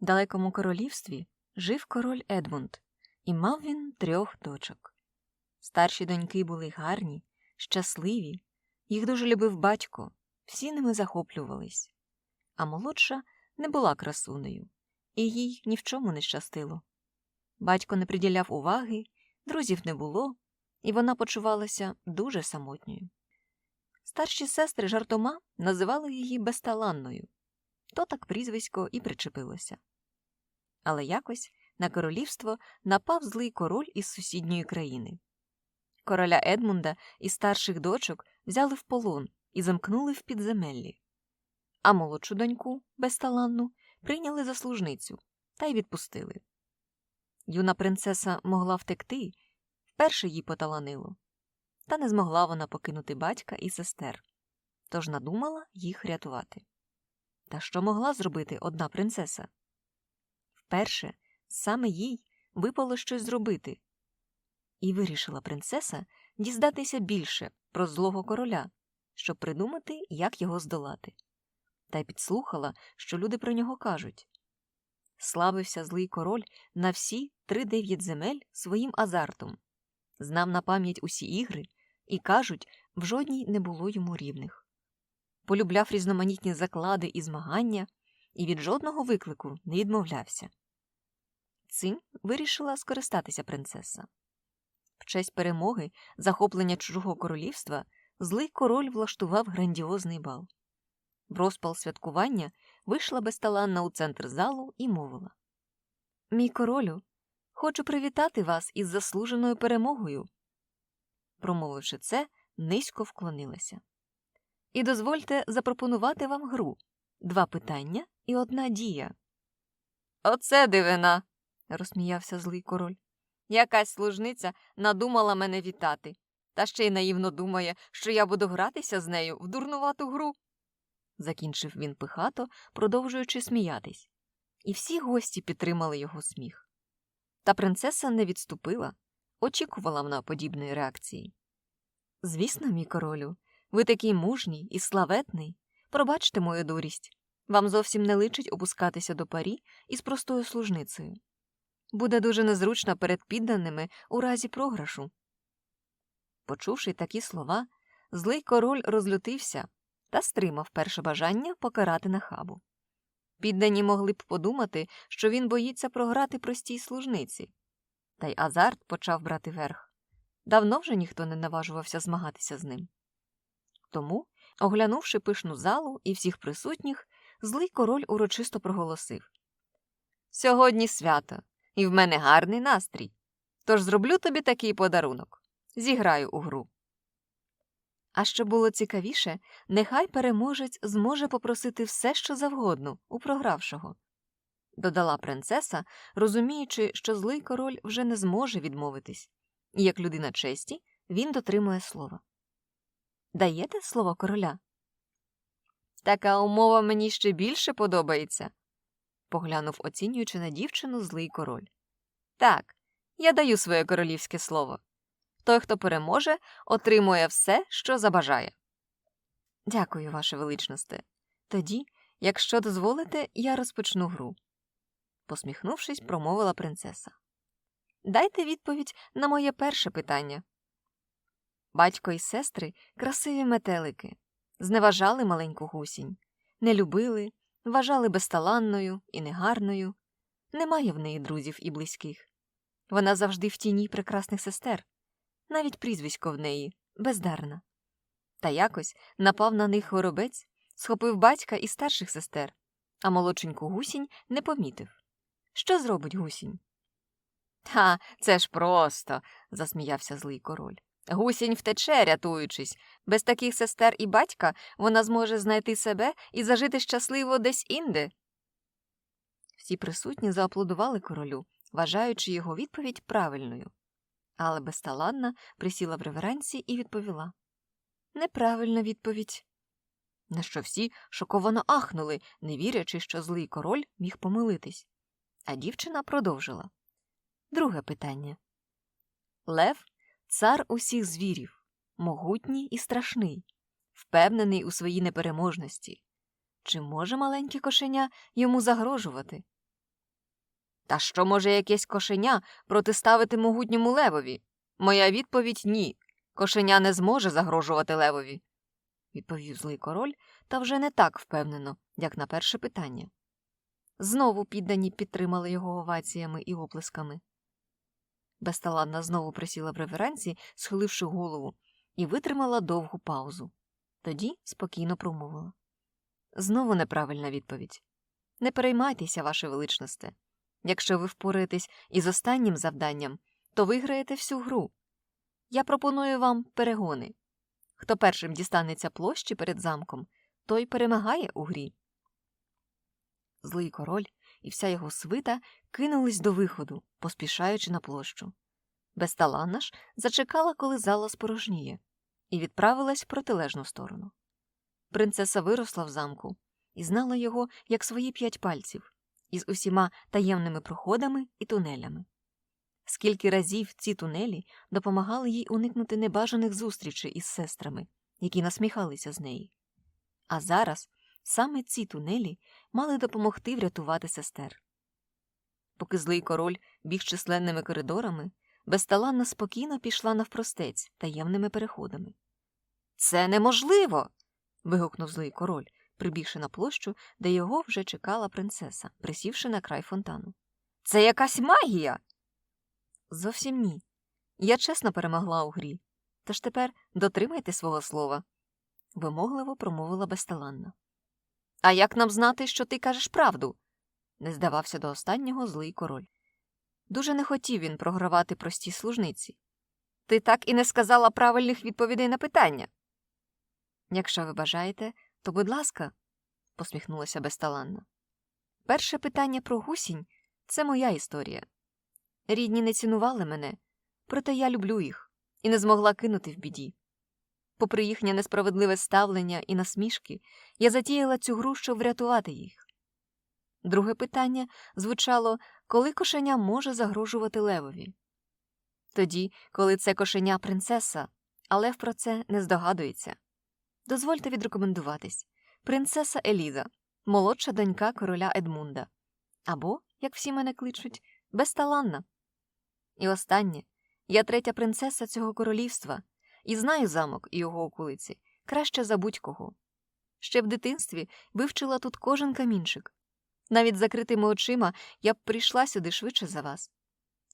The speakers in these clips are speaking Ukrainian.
далекому королівстві жив король Едмунд, і мав він трьох дочок. Старші доньки були гарні, щасливі, їх дуже любив батько, всі ними захоплювались. А молодша не була красунею, і їй ні в чому не щастило. Батько не приділяв уваги, друзів не було, і вона почувалася дуже самотньою. Старші сестри жартома називали її безталанною, то так прізвисько і причепилося. Але якось на королівство напав злий король із сусідньої країни. Короля Едмунда і старших дочок взяли в полон і замкнули в підземеллі, а молодшу доньку, безталанну, прийняли за служницю та й відпустили. Юна принцеса могла втекти, вперше їй поталанило, та не змогла вона покинути батька і сестер, тож надумала їх рятувати. Та що могла зробити одна принцеса? Вперше саме їй випало щось зробити, і вирішила принцеса дізнатися більше про злого короля, щоб придумати, як його здолати. Та й підслухала, що люди про нього кажуть. Славився злий король на всі три дев'ять земель своїм азартом, знав на пам'ять усі ігри, і кажуть, в жодній не було йому рівних. Полюбляв різноманітні заклади і змагання, і від жодного виклику не відмовлявся. Цим вирішила скористатися принцеса. В честь перемоги, захоплення чужого королівства, злий король влаштував грандіозний бал. В розпал святкування вийшла безталанна у центр залу і мовила Мій королю, хочу привітати вас із заслуженою перемогою. Промовивши це, низько вклонилася. І дозвольте запропонувати вам гру два питання і одна дія. Оце дивина. Розсміявся злий король. Якась служниця надумала мене вітати, та ще й наївно думає, що я буду гратися з нею в дурнувату гру. Закінчив він пихато, продовжуючи сміятись, і всі гості підтримали його сміх. Та принцеса не відступила, очікувала вона подібної реакції. Звісно, мій королю, ви такий мужній і славетний. Пробачте мою дурість. Вам зовсім не личить опускатися до парі із простою служницею. Буде дуже незручно перед підданими у разі програшу. Почувши такі слова, злий король розлютився та стримав перше бажання покарати нахабу. Піддані могли б подумати, що він боїться програти простій служниці. Та й азарт почав брати верх. Давно вже ніхто не наважувався змагатися з ним. Тому, оглянувши пишну залу і всіх присутніх, злий король урочисто проголосив Сьогодні свято, і в мене гарний настрій. Тож зроблю тобі такий подарунок зіграю у гру. А що було цікавіше, нехай переможець зможе попросити все, що завгодно, у програвшого. Додала принцеса, розуміючи, що злий король вже не зможе відмовитись, і як людина честі він дотримує слова. Даєте слово короля? Така умова мені ще більше подобається, поглянув, оцінюючи на дівчину злий король. Так, я даю своє королівське слово. Той, хто переможе, отримує все, що забажає. Дякую, ваше величносте. Тоді, якщо дозволите, я розпочну гру. посміхнувшись, промовила принцеса. Дайте відповідь на моє перше питання. Батько і сестри красиві метелики, зневажали маленьку гусінь, не любили, вважали безталанною і негарною. Немає в неї друзів і близьких. Вона завжди в тіні прекрасних сестер, навіть прізвисько в неї бездарна. Та якось напав на них горобець, схопив батька і старших сестер, а молодшеньку гусінь не помітив. Що зробить гусінь? Та, це ж просто, засміявся злий король. Гусінь втече, рятуючись. Без таких сестер і батька вона зможе знайти себе і зажити щасливо десь інде. Всі присутні зааплодували королю, вважаючи його відповідь правильною. Але безталанна присіла в реверансі і відповіла Неправильна відповідь. На що всі шоковано ахнули, не вірячи, що злий король міг помилитись. А дівчина продовжила. Друге питання Лев цар усіх звірів, могутній і страшний, впевнений у своїй непереможності. Чи може маленьке кошеня йому загрожувати? Та що може якесь кошеня протиставити могутньому левові? Моя відповідь ні. Кошеня не зможе загрожувати левові, відповів злий король, та вже не так впевнено, як на перше питання. Знову піддані підтримали його оваціями і оплесками. Безталанна знову присіла в реверансі, схиливши голову, і витримала довгу паузу. Тоді спокійно промовила. Знову неправильна відповідь. Не переймайтеся, ваше величносте. Якщо ви впораєтесь із останнім завданням, то виграєте всю гру. Я пропоную вам перегони. Хто першим дістанеться площі перед замком, той перемагає у грі. Злий король і вся його свита кинулись до виходу, поспішаючи на площу. Безталанна ж зачекала, коли зала спорожніє, і відправилась в протилежну сторону. Принцеса виросла в замку і знала його як свої п'ять пальців, із усіма таємними проходами і тунелями. Скільки разів ці тунелі допомагали їй уникнути небажаних зустрічей із сестрами, які насміхалися з неї. А зараз саме ці тунелі мали допомогти врятувати сестер. Поки злий король біг численними коридорами, безталанна спокійно пішла навпростець таємними переходами. Це неможливо. вигукнув злий король, прибігши на площу, де його вже чекала принцеса, присівши на край фонтану. Це якась магія. Зовсім ні. Я чесно перемогла у грі. Тож тепер дотримайте свого слова, вимогливо промовила безталанна. А як нам знати, що ти кажеш правду? не здавався до останнього злий король. Дуже не хотів він програвати простій служниці. Ти так і не сказала правильних відповідей на питання. Якщо ви бажаєте, то, будь ласка, посміхнулася безталанна. Перше питання про гусінь це моя історія. Рідні не цінували мене, проте я люблю їх і не змогла кинути в біді. Попри їхнє несправедливе ставлення і насмішки, я затіяла цю гру, щоб врятувати їх. Друге питання звучало, коли кошеня може загрожувати левові. Тоді, коли це кошеня принцеса, а лев про це не здогадується. Дозвольте відрекомендуватись принцеса Еліза, молодша донька короля Едмунда. Або, як всі мене кличуть, безталанна. І останнє я третя принцеса цього королівства і знаю замок і його околиці краще за будь-кого. Ще в дитинстві вивчила тут кожен камінчик. Навіть закритими очима я б прийшла сюди швидше за вас.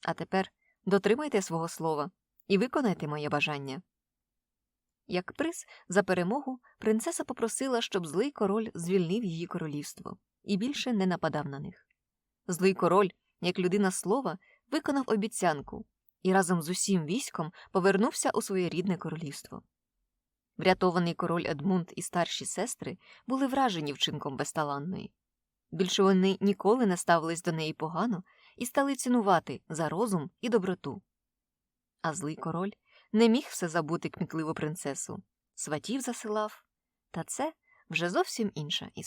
А тепер дотримайте свого слова і виконайте моє бажання. Як приз за перемогу принцеса попросила, щоб злий король звільнив її королівство і більше не нападав на них. Злий король, як людина слова, виконав обіцянку і разом з усім військом повернувся у своє рідне королівство. Врятований король Едмунд і старші сестри були вражені вчинком безталанної. Більше вони ніколи не ставились до неї погано і стали цінувати за розум і доброту. А злий король не міг все забути кмітливу принцесу, сватів засилав, та це вже зовсім інша історія.